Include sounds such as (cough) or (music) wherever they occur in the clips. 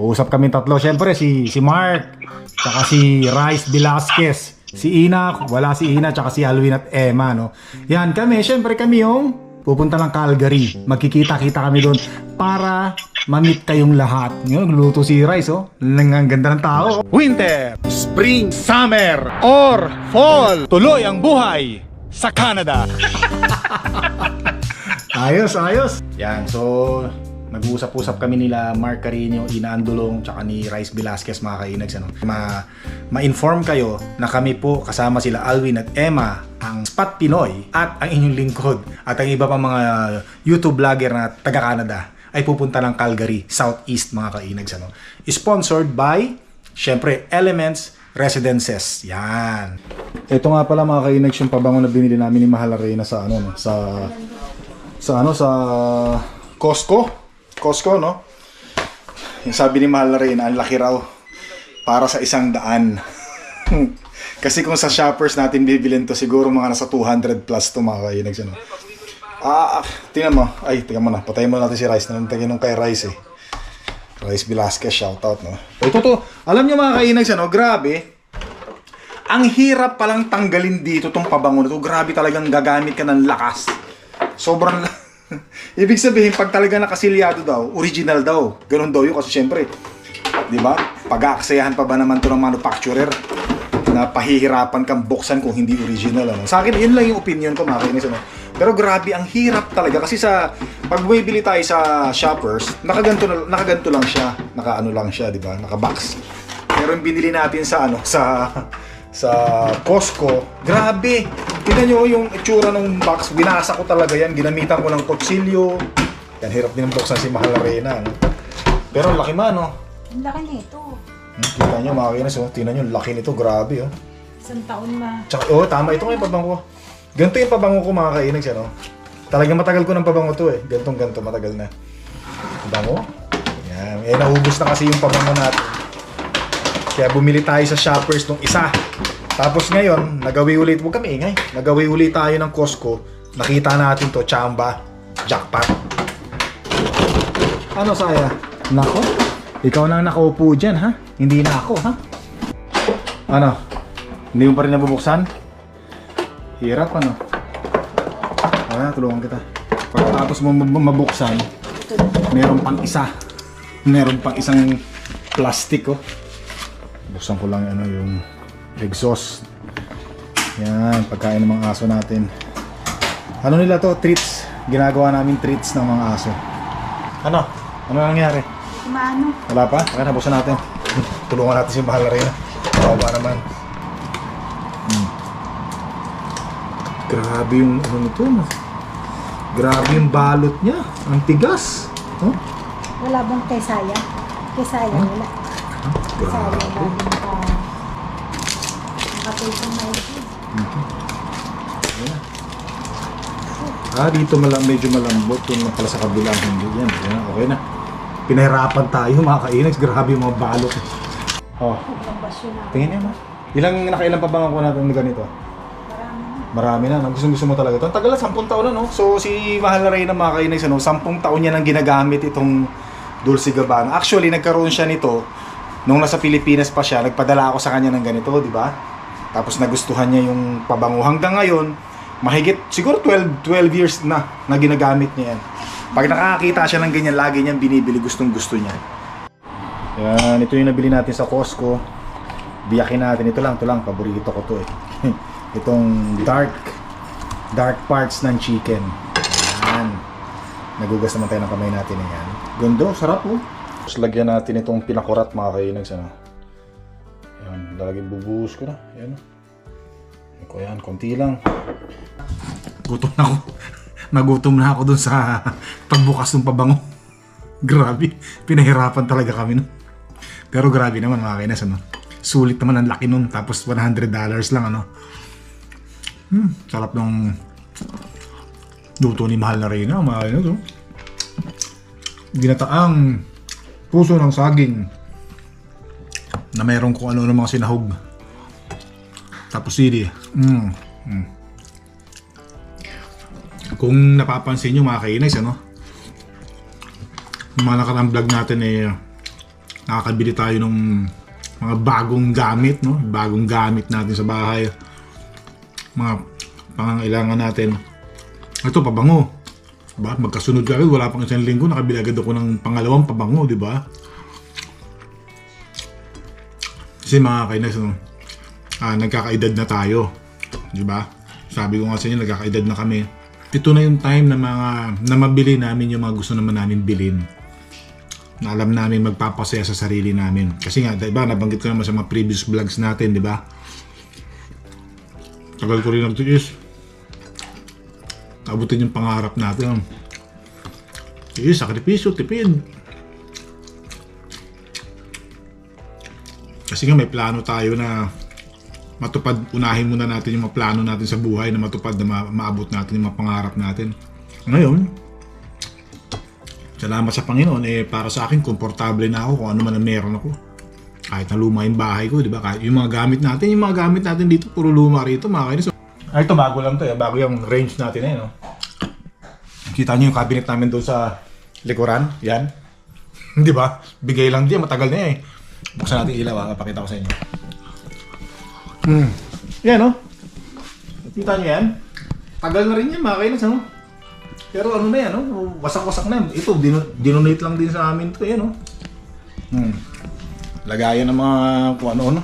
Uusap kami tatlo. Siyempre, si, si Mark, tsaka si Rice Velasquez. Si Ina, wala si Ina, tsaka si Alwin at Emma, no? Yan, kami, siyempre kami yung pupunta ng Calgary. Magkikita-kita kami doon para ma-meet kayong lahat. Ngayon, luto si Rice, oh. Ang ganda ng tao. Winter, Spring, Summer, or Fall. Tuloy ang buhay sa Canada. (laughs) Ayos, ayos. Yan, so nag-usap-usap kami nila Mark Carino, Ina Andulong, tsaka ni Rice Velasquez mga kainags. Ano? Ma- ma-inform kayo na kami po kasama sila Alwin at Emma, ang Spot Pinoy at ang inyong lingkod at ang iba pang mga YouTube vlogger na taga-Canada ay pupunta ng Calgary, Southeast mga kainags. Ano? Sponsored by, syempre, Elements Residences. Yan. Ito nga pala mga kainags yung pabango na binili namin ni Mahal Arena sa ano, no? sa sa ano sa Costco. Costco, no? Yung sabi ni Mahal na rin, ang laki raw para sa isang daan. (laughs) Kasi kung sa shoppers natin bibilin to, siguro mga nasa 200 plus to mga kainags. Ano? Ah, ah, tingnan mo. Ay, tingnan mo na. Patayin mo natin si Rice. Nanantagin nung kay Rice eh. Rice Velasquez, shoutout, no? Ito to. Alam nyo mga kainags, ano? Grabe. Ang hirap palang tanggalin dito tong pabango na to. Grabe talagang gagamit ka ng lakas. Sobrang... (laughs) Ibig sabihin, pag talaga nakasilyado daw, original daw. Ganun daw yun kasi syempre, di ba? Pag-aaksayahan pa ba naman to ng manufacturer na pahihirapan kang buksan kung hindi original. Ano? Sa akin, yun lang yung opinion ko, mga kainis. Ano? Pero grabe, ang hirap talaga. Kasi sa, pag bumibili tayo sa shoppers, nakaganto, na- nakaganto lang siya. Nakaano lang siya, di ba? Nakabox. Pero yung binili natin sa ano, sa sa Costco, grabe. Tingnan nyo yung itsura ng box. Binasa ko talaga yan. Ginamitan ko ng kutsilyo. Yan, hirap din ang buksan si Mahal Arena. No? Pero ang laki man, no? Ang laki nito. Hmm, Kita nyo, mga kinas, oh. Tingnan nyo, laki nito. Grabe, oh. Isang taon ma. Tsaka, oh, tama. Ito nga yung pabango ko. Ganito yung pabango ko, mga kainags, ano? Talagang matagal ko ng pabango to, eh. Gantong ganto, matagal na. Pabango? Yan. Eh, naubos na kasi yung pabango natin. Kaya bumili tayo sa shoppers nung isa. Tapos ngayon, nagawi ulit, huwag kami ingay. Nagawi ulit tayo ng Costco. Nakita natin to, chamba, jackpot. Ano saya? Nako, ikaw na ang nakaupo dyan, ha? Hindi na ako, ha? Ano? Hindi mo pa rin nabubuksan? Hirap, ano? Kaya, tulungan kita. Pagkatapos mo mab- mabuksan, meron pang isa. Meron pang isang plastic, oh. Buksan ko lang ano yung exhaust. Yan, pagkain ng mga aso natin. Ano nila to? Treats. Ginagawa namin treats ng mga aso. Ano? Ano nangyari? Kumano? Wala pa? Kaya nabuksan natin. (laughs) Tulungan natin si Mahal Arena. Kawawa naman. Hmm. Grabe yung ano nito. no? Grabe yung balot niya. Ang tigas. Oh, Wala bang kay Saya? Kay Saya, wala. Saya, grabe. Ka... Nakapay sa maigi. Ah, dito malam, medyo malambot. Yung pala sa kabilang hindi yan. Yan, okay na. Pinahirapan tayo mga kainags. Grabe yung mga balot. Oh, na. tingin niya ma. Ilang nakailang pa bang ako natin na ganito? Marami na. Marami na. Gusto mo talaga ito. Ang tagal na, 10 taon na no. So si Mahal na Reyna mga kainags, ano, 10 taon niya nang ginagamit itong Dulce Gabbana. Actually, nagkaroon siya nito nung nasa Pilipinas pa siya. Nagpadala ako sa kanya ng ganito, di ba? Tapos nagustuhan niya yung pabango. Hanggang ngayon, mahigit siguro 12, 12 years na na ginagamit niya yan. Pag nakakita siya ng ganyan, lagi niyang binibili. Gustong gusto niya. Yan, ito yung nabili natin sa Costco. Biyakin natin. Ito lang, ito lang. Paborito ko to eh. (laughs) Itong dark, dark parts ng chicken. Yan. Nagugas naman tayo ng kamay natin na yan. Gundo, sarap oh. Tapos lagyan natin itong pinakurat mga kainags. Ano? Lalagyan bubuhos ko na. Yan. Yan ko yan, konti lang. Gutom na ako. Nagutom na ako dun sa pagbukas ng pabango. grabe. Pinahirapan talaga kami nun. Pero grabe naman mga kainas, ano. Sulit naman ang laki nun. Tapos $100 lang, ano. Hmm, sarap ng luto ni Mahal na Reyna, mga kainas, oh. Ginataang puso ng saging na mayroong kung ano ng mga sinahog. Tapos sili. Mm. Mm. Kung napapansin nyo mga kainis, ano? Yung mga nakarang vlog natin eh, nakakabili tayo ng mga bagong gamit, no? Bagong gamit natin sa bahay. Mga pangangailangan natin. Ito, pabango. Diba? Magkasunod ka agad, wala pang isang linggo, nakabili agad ako ng pangalawang pabango, di ba? Kasi mga kainas, no? ah, nagkakaedad na tayo. Di ba? Sabi ko nga sa inyo, nagkakaedad na kami. Ito na yung time na mga na mabili namin yung mga gusto naman namin bilhin. Na alam namin magpapasaya sa sarili namin. Kasi nga, di ba, nabanggit ko naman sa mga previous vlogs natin, di ba? Tagal ko rin nagtiis. Abutin yung pangarap natin. Tiis, sakripisyo, tipid. Kasi nga may plano tayo na matupad, unahin muna natin yung mga plano natin sa buhay na matupad na ma- maabot natin yung mga pangarap natin. Ngayon, salamat sa Panginoon, eh para sa akin, komportable na ako kung ano man ang meron ako. Kahit na luma yung bahay ko, di ba? Kahit yung mga gamit natin, yung mga gamit natin dito, puro luma rito, mga kainis. Ay, ito bago lang to, eh. bago yung range natin eh, no? Kita niyo yung cabinet namin doon sa likuran, yan. (laughs) di ba? Bigay lang din, matagal na eh. Buksan natin ilaw, ha? Papakita ko sa inyo. Hmm. Yan, no? Kita niyo yan? Tagal na rin yan, mga kainis, ano? Pero ano na yan, no? Wasak-wasak na yan. Ito, din- dinonate lang din sa amin to, yan, no? Hmm. Lagayan ng mga kung ano, no?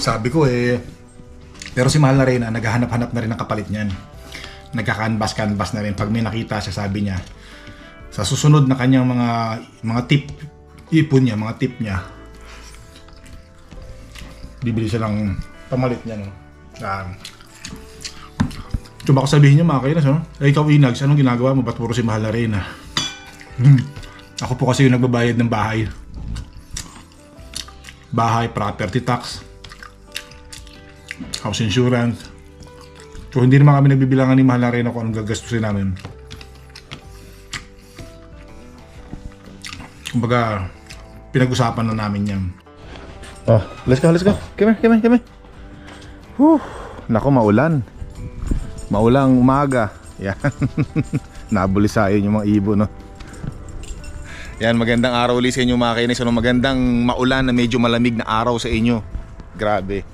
Sabi ko, eh, pero si Mahal na rin, ah, naghahanap-hanap na rin ng kapalit niyan. Nagka-canvas-canvas na rin. Pag may nakita siya, sabi niya, sa susunod na kanyang mga mga tip, ipon niya, mga tip niya, bibili siya ng pamalit niya, no? Um, Ito baka sabihin niyo mga kainas, no? Eh, ikaw Inags, anong ginagawa mo? Ba't puro si Mahal na ah? Hmm. Ako po kasi yung nagbabayad ng bahay. Bahay, property tax, house insurance. So hindi naman kami nagbibilangan ni Mahal na rin kung anong gagastusin namin. Kumbaga, pinag-usapan na namin yan. Oh, let's go, let's go. Come here, come here, come here. Nako, maulan. Maulang umaga. Yan. (laughs) Nabulisayan yung mga ibo, no? Yan, magandang araw ulit sa inyo mga kainis. Ano, magandang maulan na medyo malamig na araw sa inyo. Grabe.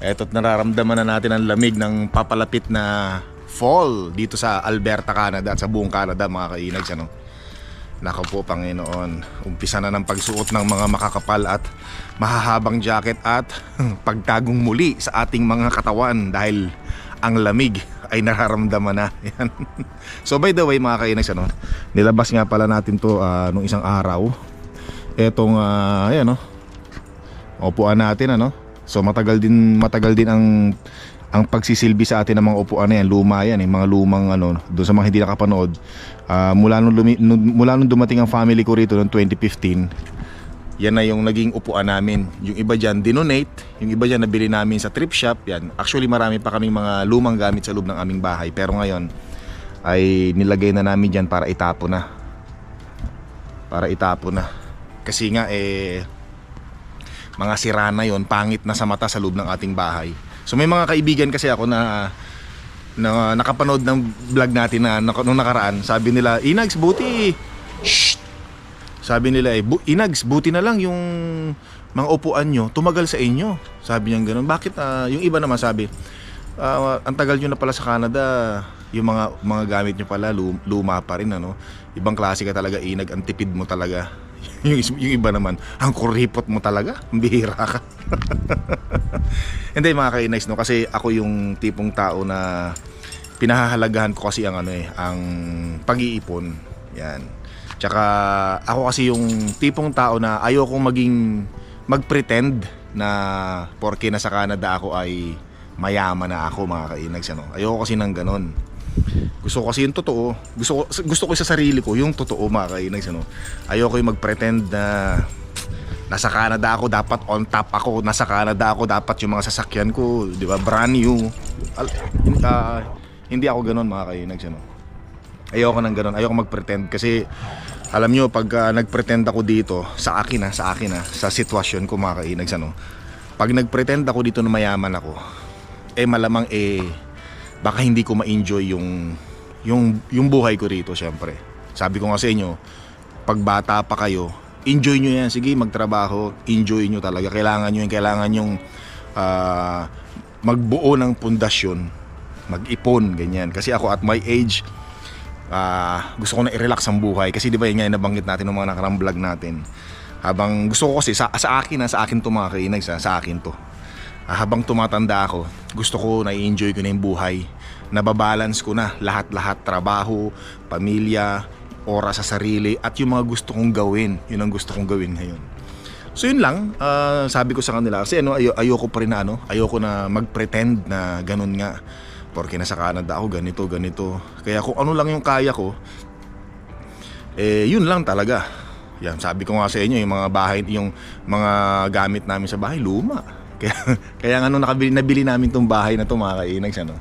Eto't nararamdaman na natin ang lamig ng papalapit na fall dito sa Alberta, Canada at sa buong Canada mga kainags. Ano? Nako po Panginoon, umpisa na ng pagsuot ng mga makakapal at mahahabang jacket at (laughs) pagtagong muli sa ating mga katawan dahil ang lamig ay nararamdaman na. (laughs) Yan. so by the way mga kainags, ano, nilabas nga pala natin to ah, nung isang araw. Etong, uh, ayan no, upuan natin ano. So matagal din matagal din ang ang pagsisilbi sa atin ng mga upuan na yan, luma yan, eh, mga lumang ano, doon sa mga hindi nakapanood. ah, mula nung lumi, nung- mula nung dumating ang family ko rito noong 2015, yan na yung naging upuan namin. Yung iba diyan dinonate, yung iba diyan nabili namin sa thrift shop, yan. Actually marami pa kaming mga lumang gamit sa loob ng aming bahay, pero ngayon ay nilagay na namin diyan para itapo na. Para itapo na. Kasi nga eh mga sira na yon pangit na sa mata sa loob ng ating bahay. So may mga kaibigan kasi ako na na nakapanood ng vlog natin na nak- nung nakaraan. Sabi nila, Inags, buti. Shh! Sabi nila eh, "Bu- Inags, buti na lang yung mga upuan nyo, tumagal sa inyo. Sabi niya ganun. Bakit? ah, yung iba naman sabi, "Ah, ang tagal nyo na pala sa Canada, yung mga mga gamit nyo pala lu- luma pa rin ano. Ibang klase ka talaga inag, ang tipid mo talaga. (laughs) yung, yung iba naman, ang kuripot mo talaga, ang bihira ka. (laughs) Hindi mga kainais no kasi ako yung tipong tao na pinahahalagahan ko kasi ang ano eh, ang pag-iipon. Yan. Tsaka ako kasi yung tipong tao na ayokong maging mag-pretend na porke nasa Canada ako ay mayaman na ako mga kainags ano. Ayoko kasi ng ganon. Gusto ko kasi yung totoo. Gusto ko gusto ko sa sarili ko yung totoo mga kainags ano. Ayoko yung mag-pretend na nasa Canada ako dapat on top ako. Nasa Canada ako dapat yung mga sasakyan ko di ba? Brand new. Ah, hindi ako ganoon mga kainags ano. Ayoko nang ganoon ayoko mag-pretend. Kasi alam nyo pag ah, nag-pretend ako dito sa akin ha sa akin ha sa sitwasyon ko mga kainags ano. Pag nag-pretend ako dito na mayaman ako eh malamang eh baka hindi ko ma-enjoy yung yung yung buhay ko rito syempre sabi ko nga sa inyo pag bata pa kayo enjoy nyo yan. Sige, magtrabaho. Enjoy nyo talaga. Kailangan nyo yung, kailangan yung ah, magbuo ng pundasyon. Mag-ipon, ganyan. Kasi ako at my age, ah, gusto ko na i-relax ang buhay. Kasi di ba yun nga nabanggit natin ng mga nakarang vlog natin. Habang gusto ko kasi, sa, sa akin, ha, sa akin to mga kainags, ha, sa akin to. Ah, habang tumatanda ako, gusto ko na i-enjoy ko na yung buhay. Nababalance ko na lahat-lahat, trabaho, pamilya, oras sa sarili, at yung mga gusto kong gawin. Yun ang gusto kong gawin ngayon. So yun lang, ah, sabi ko sa kanila, kasi ano, ayo, ayoko pa rin na ano, ayoko na mag-pretend na ganun nga. Porque nasa Canada ako, ganito, ganito. Kaya kung ano lang yung kaya ko, eh yun lang talaga. Yan, sabi ko nga sa inyo, yung mga bahay, yung mga gamit namin sa bahay, luma. Kaya, (laughs) kaya nga nung nakabili, nabili namin tong bahay na to mga kainags, ano,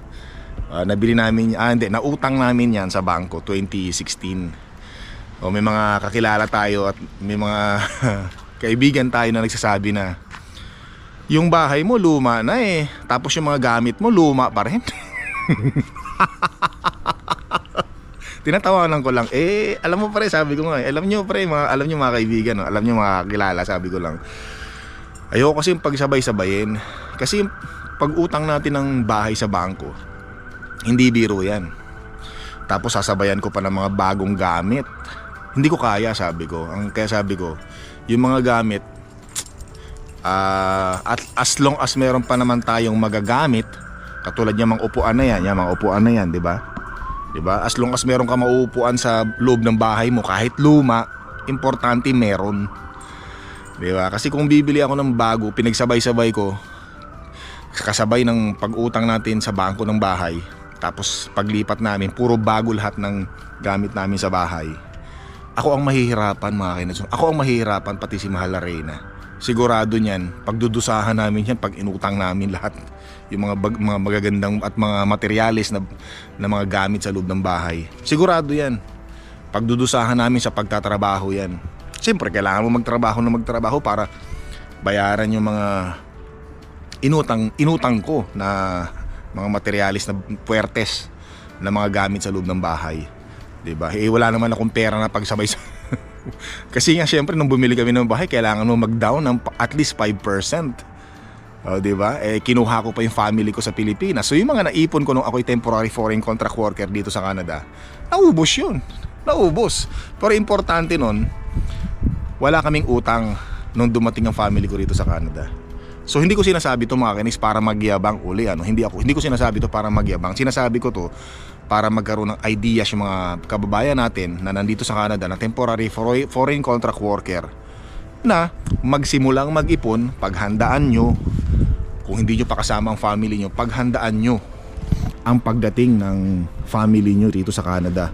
Ah, nabili namin, ah hindi, nautang namin yan sa bangko 2016. O may mga kakilala tayo at may mga (laughs) kaibigan tayo na nagsasabi na yung bahay mo luma na eh. Tapos yung mga gamit mo luma pa rin. (laughs) Tinatawanan ko lang, eh, alam mo pre, sabi ko nga, eh, alam nyo pre, mga, alam nyo mga kaibigan, no? alam nyo mga kakilala, sabi ko lang. Ayoko kasi yung pagsabay-sabayin. Kasi pag-utang natin ng bahay sa bangko, hindi biro yan. Tapos sasabayan ko pa ng mga bagong gamit. Hindi ko kaya, sabi ko. Ang kaya sabi ko, yung mga gamit, ah, at as long as meron pa naman tayong magagamit, katulad niya mga upuan na yan, yung mga upuan na yan, di ba? Di ba? As long as meron ka mauupuan sa loob ng bahay mo, kahit luma, importante meron. Di ba? Kasi kung bibili ako ng bago, pinagsabay-sabay ko, kasabay ng pag-utang natin sa bangko ng bahay, tapos paglipat namin, puro bago lahat ng gamit namin sa bahay. Ako ang mahihirapan mga kinatsun. Ako ang mahihirapan pati si Mahal na Reyna. Sigurado niyan, pagdudusahan namin yan pag inutang namin lahat yung mga, bag, mga magagandang at mga materyales na, na mga gamit sa loob ng bahay. Sigurado yan. Pagdudusahan namin sa pagtatrabaho yan. Siyempre, kailangan mo magtrabaho na magtrabaho para bayaran yung mga inutang inutang ko na mga materialis na puwertes na mga gamit sa loob ng bahay. 'Di ba? Eh wala naman akong pera na pagsabay sa (laughs) Kasi nga syempre nung bumili kami ng bahay, kailangan mo mag-down ng at least 5%. O, di ba? Eh, kinuha ko pa yung family ko sa Pilipinas. So, yung mga naipon ko nung ako'y temporary foreign contract worker dito sa Canada, naubos yun. Naubos. Pero importante nun, wala kaming utang nung dumating ang family ko rito sa Canada. So hindi ko sinasabi to mga kinis para magyabang uli ano. Hindi ako hindi ko sinasabi to para magyabang. Sinasabi ko to para magkaroon ng ideas yung mga kababayan natin na nandito sa Canada na temporary for- foreign contract worker na magsimulang mag-ipon, paghandaan nyo, kung hindi nyo pa kasama ang family nyo, paghandaan nyo ang pagdating ng family nyo rito sa Canada.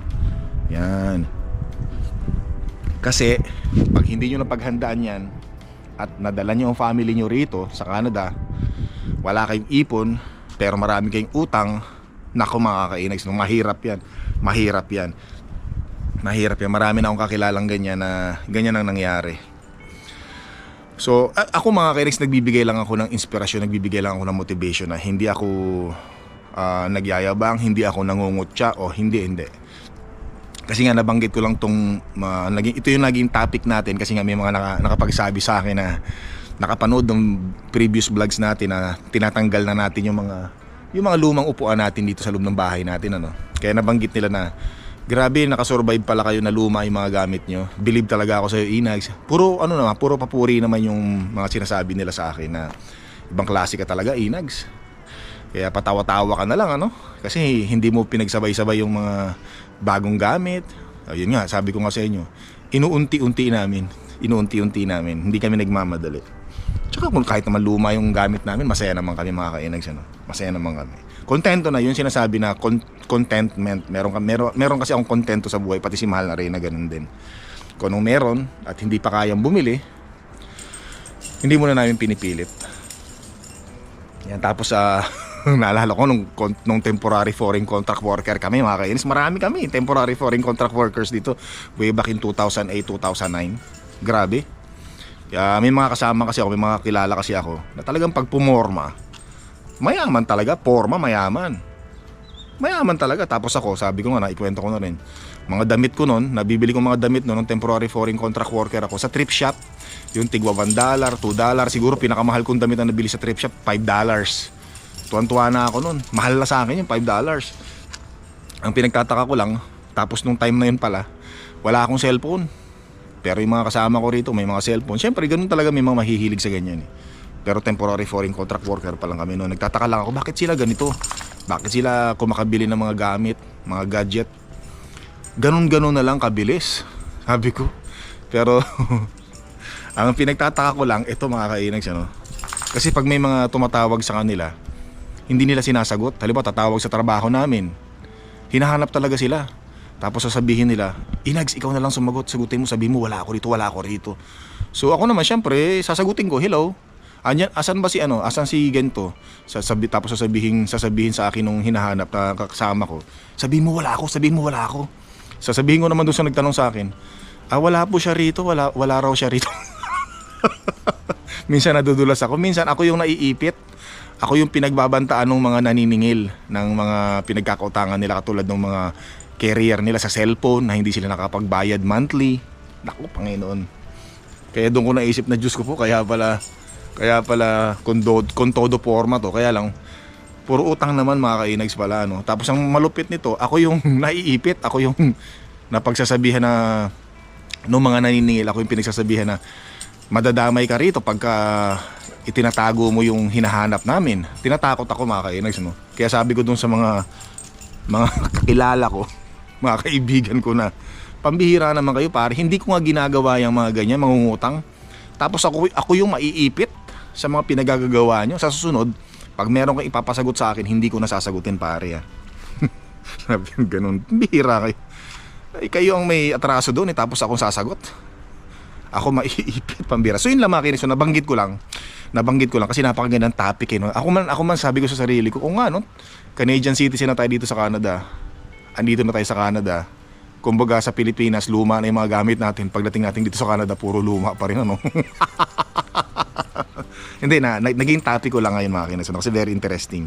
Yan. Kasi pag hindi nyo napaghandaan yan at nadala nyo ang family nyo rito sa Canada, wala kayong ipon, pero marami kayong utang, nako mga kainags, no, mahirap yan. Mahirap yan. Mahirap yan. Marami na akong kakilalang ganyan na ganyan ang nangyari. So, ako mga kainags, nagbibigay lang ako ng inspirasyon, nagbibigay lang ako ng motivation na hindi ako ah, nagyayabang, hindi ako nangungutya o hindi, hindi. Kasi nga nabanggit ko lang tong ma- naging, ito yung naging topic natin kasi nga may mga naka, nakapagsabi sa akin na nakapanood ng previous vlogs natin na tinatanggal na natin yung mga yung mga lumang upuan natin dito sa loob ng bahay natin ano. Kaya nabanggit nila na grabe nakasurvive pala kayo na luma yung mga gamit nyo. Believe talaga ako sa iyo Inags. Puro ano naman, puro papuri naman yung mga sinasabi nila sa akin na ibang klase ka talaga Inags. Kaya patawa-tawa ka na lang ano kasi hindi mo pinagsabay-sabay yung mga bagong gamit. Ayun nga, sabi ko nga sa inyo, inuunti-unti namin. Inuunti-unti namin. Hindi kami nagmamadali. Tsaka kung kahit naman luma yung gamit namin, masaya naman kami mga kainags. Ano? Masaya naman kami. Kontento na, yun sinasabi na con- contentment. Meron, meron, meron kasi akong kontento sa buhay, pati si Mahal na rin na ganun din. Kung meron at hindi pa kayang bumili, hindi mo na namin pinipilit. Yan, tapos sa (laughs) (laughs) naalala ko nung, nung temporary foreign contract worker kami mga kainis, marami kami temporary foreign contract workers dito way back in 2008, 2009. Grabe. Kaya may mga kasama kasi ako, may mga kilala kasi ako na talagang pag pumorma, mayaman talaga, porma mayaman. Mayaman talaga. Tapos ako, sabi ko nga, naikwento ko na rin. Mga damit ko noon, nabibili ko mga damit noon, temporary foreign contract worker ako sa thrift shop. Yung tigwa 1 dollar, 2 dollar. Siguro pinakamahal kong damit na nabili sa thrift shop, 5 dollars. Tuwan-tuwa na ako noon. Mahal na sa akin yung 5 dollars. Ang pinagtataka ko lang, tapos nung time na yun pala, wala akong cellphone. Pero yung mga kasama ko rito, may mga cellphone. Siyempre, ganun talaga may mga mahihilig sa ganyan. Eh. Pero temporary foreign contract worker pa lang kami noon. Nagtataka lang ako, bakit sila ganito? Bakit sila kumakabili ng mga gamit, mga gadget? Ganun-ganun na lang kabilis. (laughs) Sabi ko. Pero, (laughs) ang pinagtataka ko lang, ito mga kainags, ano? Kasi pag may mga tumatawag sa kanila, hindi nila sinasagot. Halimbawa, tatawag sa trabaho namin. Hinahanap talaga sila. Tapos sasabihin nila, Inags, ikaw na lang sumagot. Sagutin mo, sabihin mo, wala ako rito, wala ako rito. So ako naman, syempre, sasagutin ko, hello. Anyan, asan ba si ano? Asan si Gento? Sasabi, tapos sasabihin, sasabihin sa akin nung hinahanap na kasama ko. Sabihin mo wala ako, sabihin mo wala ako. Sasabihin ko naman doon sa nagtanong sa akin, ah wala po siya rito, wala, wala raw siya rito. (laughs) minsan nadudulas ako, minsan ako yung naiipit. Ako yung pinagbabantaan ng mga naniningil ng mga pinagkakautangan nila katulad ng mga carrier nila sa cellphone na hindi sila nakapagbayad monthly. Naku, Panginoon. Kaya doon ko naisip na Diyos ko po, kaya pala, kaya pala kondo, kontodo forma to. Kaya lang, puro utang naman mga kainags pala. No? Tapos ang malupit nito, ako yung (laughs) naiipit, ako yung napagsasabihan na nung mga naniningil, ako yung pinagsasabihan na madadamay ka rito pagka itinatago mo yung hinahanap namin. Tinatakot ako mga kainags. No? Kaya sabi ko dun sa mga mga (laughs) kakilala ko, mga kaibigan ko na pambihira naman kayo pare, hindi ko nga ginagawa yung mga ganyan, mangungutang. Tapos ako, ako yung maiipit sa mga pinagagagawa nyo. Sa susunod, pag meron kang ipapasagot sa akin, hindi ko nasasagutin pare. Ah. (laughs) Sabi ganun, bihira kayo. Ay, kayo ang may atraso doon, eh, tapos akong sasagot. Ako maiipit, (laughs) pambira. So yun lang mga kinis, so nabanggit ko lang. Nabanggit ko lang kasi napakagandang topic eh. No? Ako man, ako man sabi ko sa sarili ko, kung nga no, Canadian citizen na tayo dito sa Canada. Andito na tayo sa Canada. Kumbaga sa Pilipinas, luma na yung mga gamit natin. Pagdating natin dito sa Canada, puro luma pa rin ano. (laughs) Hindi na, nag- naging topic ko lang ngayon mga kinis. Ano, kasi very interesting.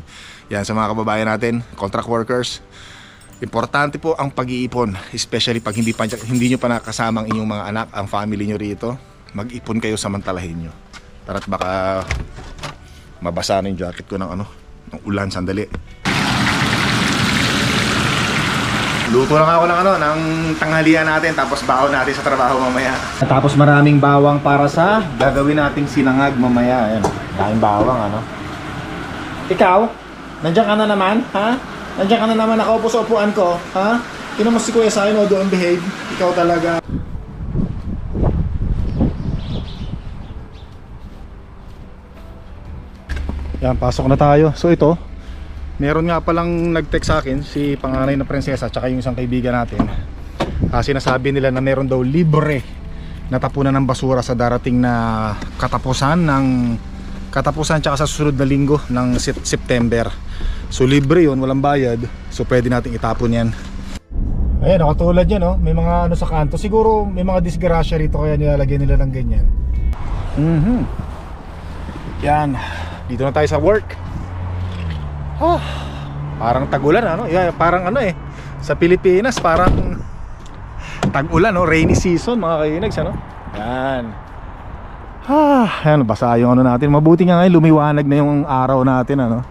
Yan, sa mga kababayan natin, contract workers, Importante po ang pag-iipon, especially pag hindi pa hindi niyo pa nakasama ang inyong mga anak, ang family niyo rito. Mag-ipon kayo samantalahin niyo. Tara't baka mabasa na yung jacket ko ng ano, ng ulan sandali. Luto lang ako ng ano, ng tanghalian natin tapos baon natin sa trabaho mamaya. Tapos maraming bawang para sa gagawin nating sinangag mamaya. Ayan, daming bawang ano. Ikaw, nandiyan ka na naman, ha? Nandiyan ka na naman, nakaupo sa upuan ko, ha? Tinan mo si Kuya sa akin, o doon behave. Ikaw talaga. Yan, pasok na tayo. So ito, meron nga palang nag-text sa akin si panganay na prinsesa tsaka yung isang kaibigan natin. Ah, sinasabi nila na meron daw libre na tapunan ng basura sa darating na katapusan ng katapusan tsaka sa susunod na linggo ng Sep- September. So libre yun, walang bayad. So pwede nating itapon yan. Ayan, katulad yan, no? may mga ano sa kanto. Siguro may mga disgrasya rito kaya nilalagyan nila ng ganyan. Mhm. Yan. Dito na tayo sa work. Ah, parang tagulan ano? Yeah, parang ano eh. Sa Pilipinas parang (laughs) tag-ulan no, rainy season mga kainags ano. Yan. Ah, yan basa yung ano natin. Mabuti nga ngayon lumiwanag na yung araw natin ano.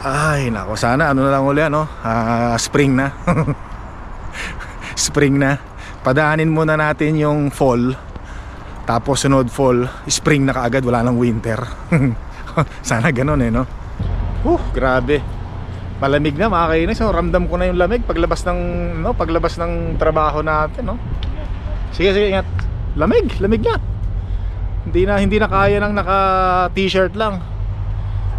Ay, nako sana ano na lang uli ano, ah, spring na. (laughs) spring na. Padaanin muna natin yung fall. Tapos sunod fall, spring na kaagad, wala nang winter. (laughs) sana ganun eh no. Uh, grabe. Malamig na mga kainis. So, ramdam ko na yung lamig paglabas ng no, paglabas ng trabaho natin, no. Sige, sige, ingat. Lamig, lamig na. Hindi na hindi na kaya ng naka t-shirt lang.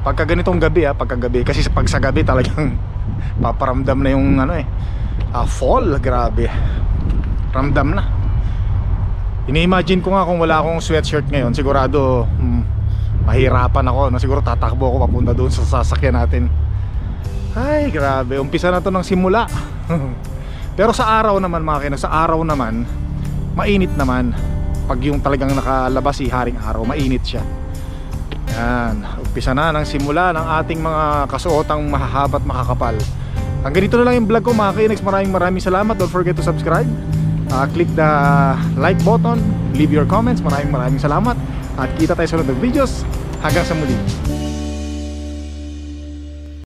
Pagka ganitong gabi ah, pagka gabi kasi pag sa gabi talagang (laughs) paparamdam na yung ano eh. Ah, fall, grabe. Ramdam na. Ini-imagine ko nga kung wala akong sweatshirt ngayon, sigurado hmm, mahirapan ako. No? Siguro tatakbo ako papunta doon sa sasakyan natin. Ay, grabe. Umpisa na to ng simula. (laughs) Pero sa araw naman mga kina, sa araw naman, mainit naman. Pag yung talagang nakalabas si Haring Araw, mainit siya. Yan, umpisa na ng simula ng ating mga kasuotang mahahaba at makakapal. Hanggang dito na lang yung vlog ko mga kainags. Maraming maraming salamat. Don't forget to subscribe. Ah, click the like button. Leave your comments. Maraming maraming salamat. At kita tayo sa na videos. Hanggang sa muli.